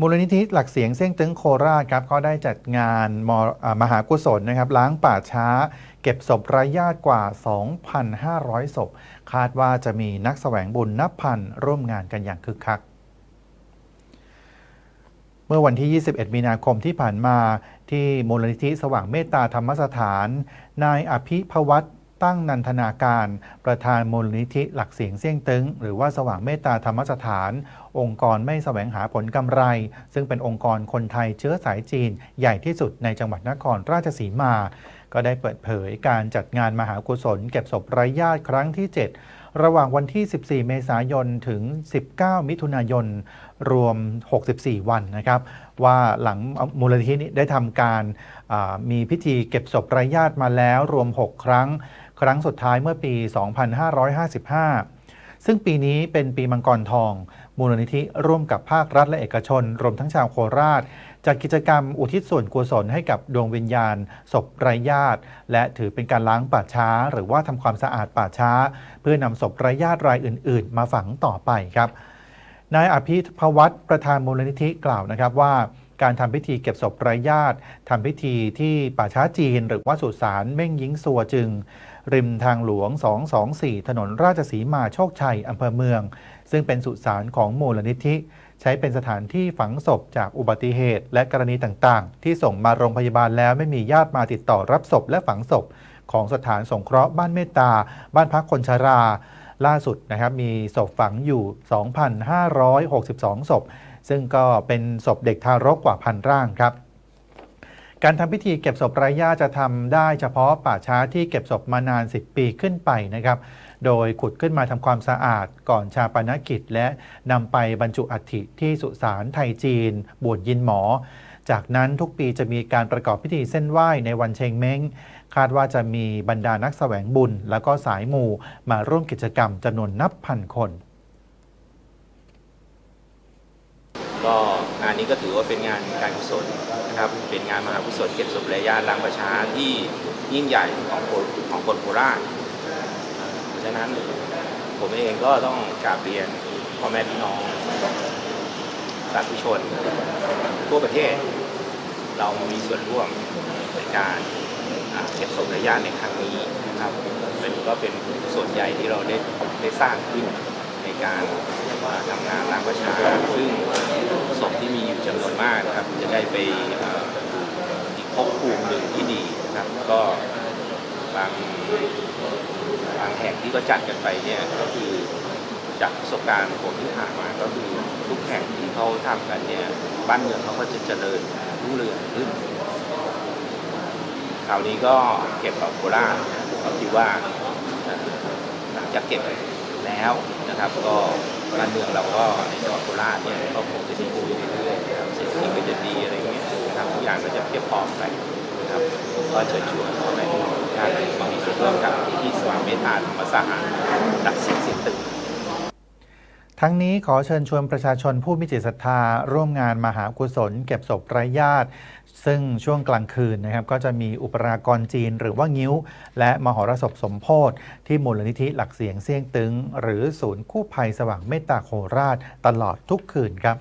มูลนิธิหลักเสียงเส้งตึงโคราชครับก็ได้จัดงานมมหากุศลนะครับ ล้างป่าช้า เก็บศพไร้ญาติกว่า 2,500 ศพ คาดว่าจะมีนักแสวงบุญนับพันร่วมงานกันอย่างคึกคัก เมื่อวันที่ 21 มีนาคมที่ผ่านมาที่มูลนิธิสว่างเมตตาธรรมสถาน นายอภิพวัต ตั้งนันทนาการ ประธานมูลนิธิหลักเสียงเสี่ยงตึง หรือว่าสว่างเมตตาธรรมสถาน องค์กรไม่แสวงหาผลกำไร ซึ่งเป็นองค์กรคนไทยเชื้อสายจีน ใหญ่ที่สุดในจังหวัดนครราชสีมา ก็ได้เปิดเผยการจัดงานมหากุศล เก็บศพไร้ญาติครั้งที่ 7ระหว่างวันที่ 14 เมษายน ถึง 19 มิถุนายน รวม 64 วันนะครับ ว่าหลังมูลนิธินี้ได้ทำการมีพิธีเก็บศพไร้ญาติมาแล้วรวม 6 ครั้ง ครั้งสุดท้ายเมื่อปี 2555 ซึ่งปีนี้เป็นปีมังกรทอง มูลนิธิร่วมกับภาครัฐและเอกชน รวมทั้งชาวโคราช จัดกิจกรรมอุทิศส่วนกุศลให้กับดวงวิญญาณศพไร้ญาติ และถือเป็นการล้างป่าช้า หรือว่าทำความสะอาดป่าช้า เพื่อนำศพไร้ญาติรายอื่น ๆ มาฝังต่อไปครับนายอภิพวัตประธานมูลนิธิกล่าวนะครับว่าการทำพิธีเก็บศพไร้ญาติทำพิธีที่ป่าช้าจีน หรือว่าสุสานเม่งยิงสัวจึง ริมทางหลวง 224 ถนนราชสีมาโชคชัย อำเภอเมือง ซึ่งเป็นสุสานของมูลนิธิ ใช้เป็นสถานที่ฝังศพจากอุบัติเหตุ และกรณีต่างๆ ที่ส่งมาโรงพยาบาลแล้วไม่มีญาติมาติดต่อรับศพและฝังศพ ของสถานสงเคราะห์บ้านเมตตา บ้านพักคนชรา ล่าสุดนะครับมีศพฝังอยู่ 2,562 ศพ ซึ่งก็เป็นศพเด็กทารกกว่าพันร่างครับ การทำพิธีเก็บศพไร้ญาติจะทำได้เฉพาะป่าช้าที่เก็บศพมานาน 10 ปีขึ้นไปนะครับ โดยขุดขึ้นมาทำความสะอาดก่อนชาปนกิจ และนำไปบรรจุอัฐิที่สุสานไทยจีนบวชยินหมอ จากนั้นทุกปีจะมีการประกอบพิธีเส้นไหว้ในวันเชงเม้ง คาดว่าจะมีบรรดานักแสวงบุญ แล้วก็สายมูมาร่วมกิจกรรมจำนวนนับพันคน ก็งานนี้ก็ถือว่าเป็นงานการกุศลนะครับ เป็นงานมหากุศลเก็บศพและญาติล้างประชาที่ยิ่งใหญ่ของคนของคนโคราชเพราะฉะนั้นผมเองก็ต้องกราบเรียนพ่อแม่พี่น้องสาธุชนทั่วประเทศ เรามามีส่วนร่วมในการเก็บศพและญาติในครั้งนี้นะครับเป็นก็เป็นส่วนใหญ่ที่เราได้ได้สร้างขึ้นในการ ทำงานล้างประชา ซึ่งศพที่มีอยู่จำนวนมากนะครับ จะได้ไปอีกภพภูมิหนึ่งที่ดีนะครับ ก็บางบางแห่งที่ก็จัดกันไปเนี่ยก็คือจากประสบการณ์ผมที่ผ่านมาก็คือทุกแห่งที่เขาทำกันเนี่ยบ้านเมืองเขาก็จะเจริญรุ่งเรืองขึ้นคราวนี้ก็เก็บกับโคราชก็คิดว่าหลังจากเก็บแล้วนะครับก็ การเมืองเราก็ในจังหวัดโคราชเนี่ยก็คงจะดีขึ้นเรื่อยๆนะครับเศรษฐกิจก็จะดีอะไรเงี้ยนะครับทุกอย่างก็จะเพียบพร้อมไปนะครับก็เชิญชวนพ่อแม่พี่น้องทุกท่านมามีส่วนร่วมกับที่สว่างเมตตาธรรมสหารักสิ ทั้งนี้ขอเชิญชวนประชาชนผู้มีจิตศรัทธา ร่วมงานมหากุศล เก็บศพไร้ญาติ ซึ่งช่วงกลางคืนนะครับก็จะมีอุปรากรจีนหรือว่างิ้ว และมหรสพสมโพธิที่มูลนิธิหลักเสียงเสี่ยงตึง หรือศูนย์คู่ภัยสว่างเมตตาโคราช ตลอดทุกคืนครับ